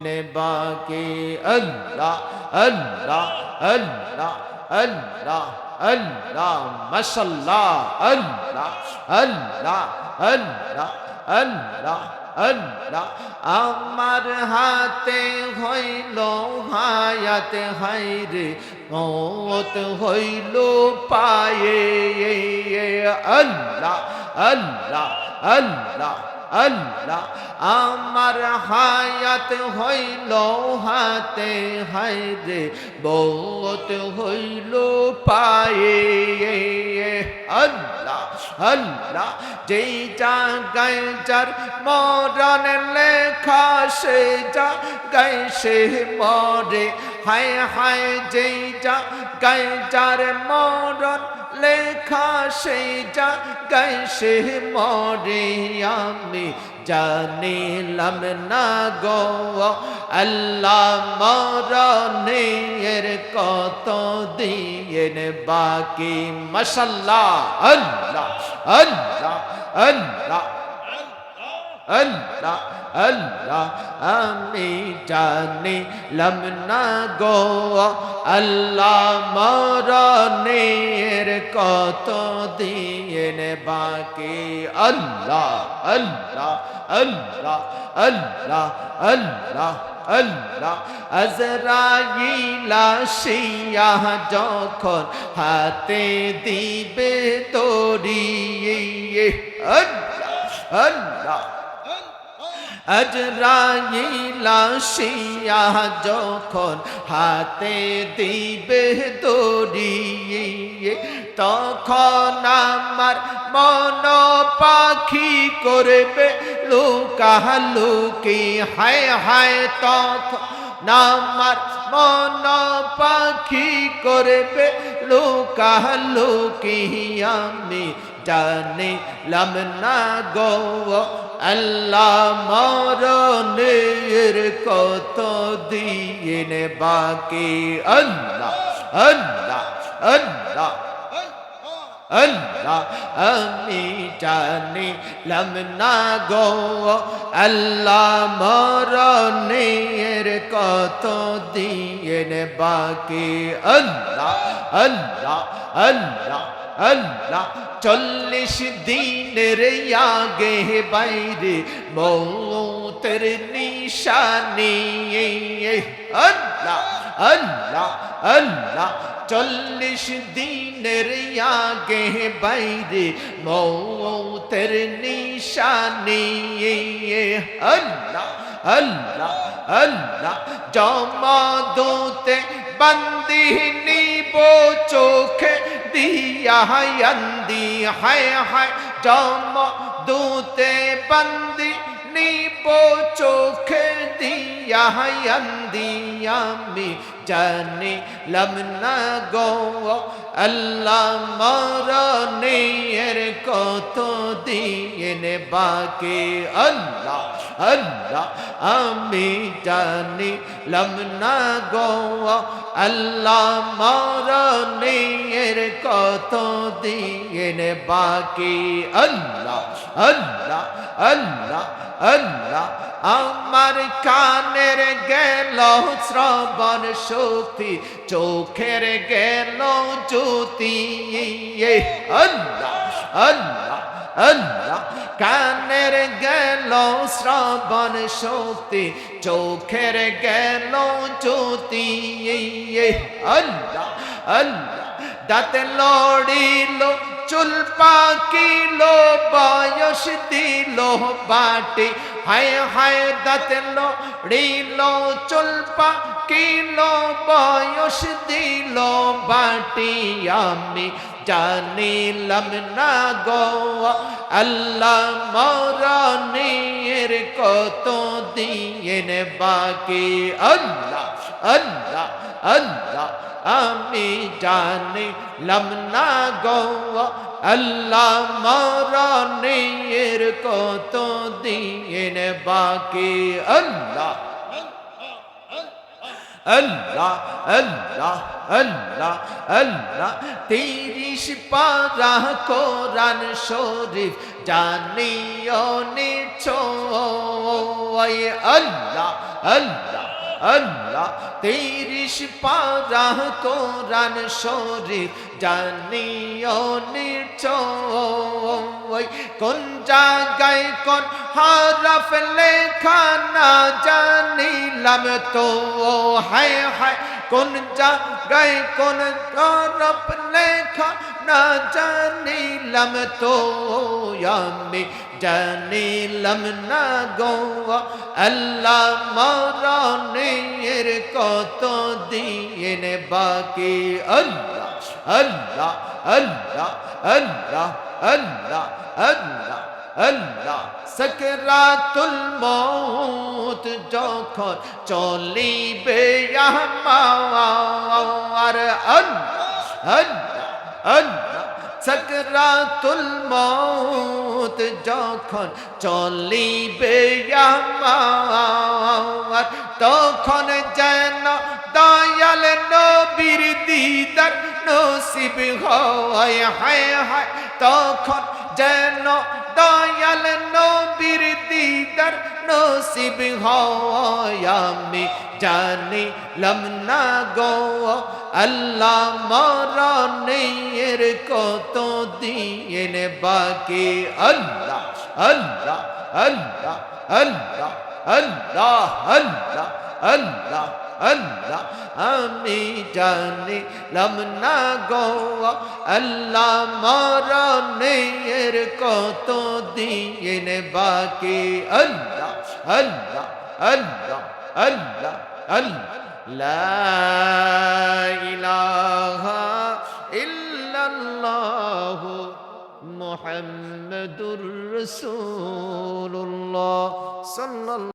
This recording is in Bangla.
বাকি আল্লাহ আল্লাহ আল্লাহ আল্লাহ আল্লাহ মাশাল্লাহ আল্লাহ আল্লাহ আল্লাহ আল্লাহ আল্লাহ আমার হাতে হইল হায়াতে হাইরে মত হইল পায়ে আল্লাহ আল্লাহ আল্লাহ। আল্লাহ, আমার হায়াত হইল, হাতে হাইরে বহুত হইল পায়ে। আল্লাহ আল্লাহ, যেই জায়গায় যার মরণ লেখা, সে জায়গায় সে মরে। হায় হায়, যেই জায়গায় যার মরণ লেখা সেই জায়গায় সে মরে আমি। জানিলাম না গো, আল্লাহ মরণের কত দিয়েন বাকি? মশাল্লাহ। আল্লাহ আল্লাহ আল্লাহ আল্লাহ। আল্লাহ, আমি জানিলাম না গো। আল্লাহ, মরণের কত দিন বাকি? আল্লাহ আল্লাহ আল্লাহ আল্লাহ আল্লাহ আল্লাহ। আজরাইলা শিয়া যখন হাতে দিবে তোরি আল্লাহ আল্লাহ। আজরাইলা শিয়া যখন হাতে দিবে দড়িয়ে তখন আমার মন পাখি করবে লুকালুকি হায় হায় তখন আমার মন পাখি করবে লুকালুকি আমি জানিলাম না গো, আল্লাহ মরণের কত দিন বাকি? আল্লাহ আল্লাহ আল্লাহ আল্লাহ, আমি জানিলাম না গো, আল্লাহ মরণের কত দিন বাকি? আল্লাহ আল্লাহ আল্লাহ আল্লাহ চল্লিশ দিনের আগে বাইরে মৌতের নিশানি। আল্লাহ আল্লাহ আল্লাহ চল্লিশ দিনের আগে বাইরে মৌতের নিশানি। আল্লাহ আল্লাহ আল্লাহ জমা দোতে বন্দি নিব চোখে দিয়া হায়ন্দি হায় হায় জম দূতে বন্দি, নিব চোখে দিয়া হায়ন্দি আমি জানি লম না গো, আল্লাহ মরণের কত দিন বাকি, আল্লাহ আল্লাহ, আমি জানি, লম না গো আল্লাহ মরণের কত দিন বাকি? আল্লাহ আল্লাহ আল্লাহ আল্লাহ, আমার কানের গেল শ্রবণ শক্তি, চোখের গেল জ্যোতি আল্লাহ আল্লাহ আল্লাহ কানের গেল শ্রবণ শক্তি চোখের গেল জ্যোতি। আল্লাহ আল্লাহ, দাঁতে লড়িল, চুল পাকিল, বয়স দিল বাটি। হায় হায় দাঁতে লড়িল চুল পাকিল বয়স দিল বাটি আমি। জানিলাম না গো, আল্লাহ মরণের কত দিন বাকি? আল্লাহ আল্লাহ আল্লাহ, আমি জানিলাম না গো আল্লাহ মরণের কত দিন বাকি? আল্লাহ আল্লাহ আল্লাহ আল্লাহ আল্লাহ, তিরিশ পারা কোরআন শরীফ জানিও নিছ আল্লাহ আল্লাহ আল্লাহ, তিরিশ পারা কোরআন শরীফ জানিও নির্চয়। কোন জায়গায় কোন হরফ লেখা না জানিলাম তো, হায় হায় কোন জায়গায় কোন হরফ লেখা না জানিলাম তো আমি। জানিলাম না গো, আল্লাহ মরণের কত দিন বাকি? আল্লাহ আল্লাহ আল্লাহ আল্লাহ আল্লাহ আল্লাহ। আল্লাহ সকরাতুল মৌত যখন চলিবে আমার সকরাতুল মৌত যখন চলিবে আমার, তখন যেন দয়াল নবীর দিদার নসিব হয়, হায় হায়, তখন যেন দয়াল নবীর দিদার নসিব হয়, আমি জানিলাম না গো, আল্লাহ মরণের কত দিন বাকি? আল্লাহ আল্লাহ আল্লাহ আল্লাহ আল্লাহ আল্লাহ আল্লাহ। আল্লাহ আমি জানিলাম না গো আল্লাহ মরণের কত দিন বাকি আল্লাহ আল্লাহ আল্লাহ আল্লাহ আল্লাহ لا إله إلا الله محمد رسول الله صلى الله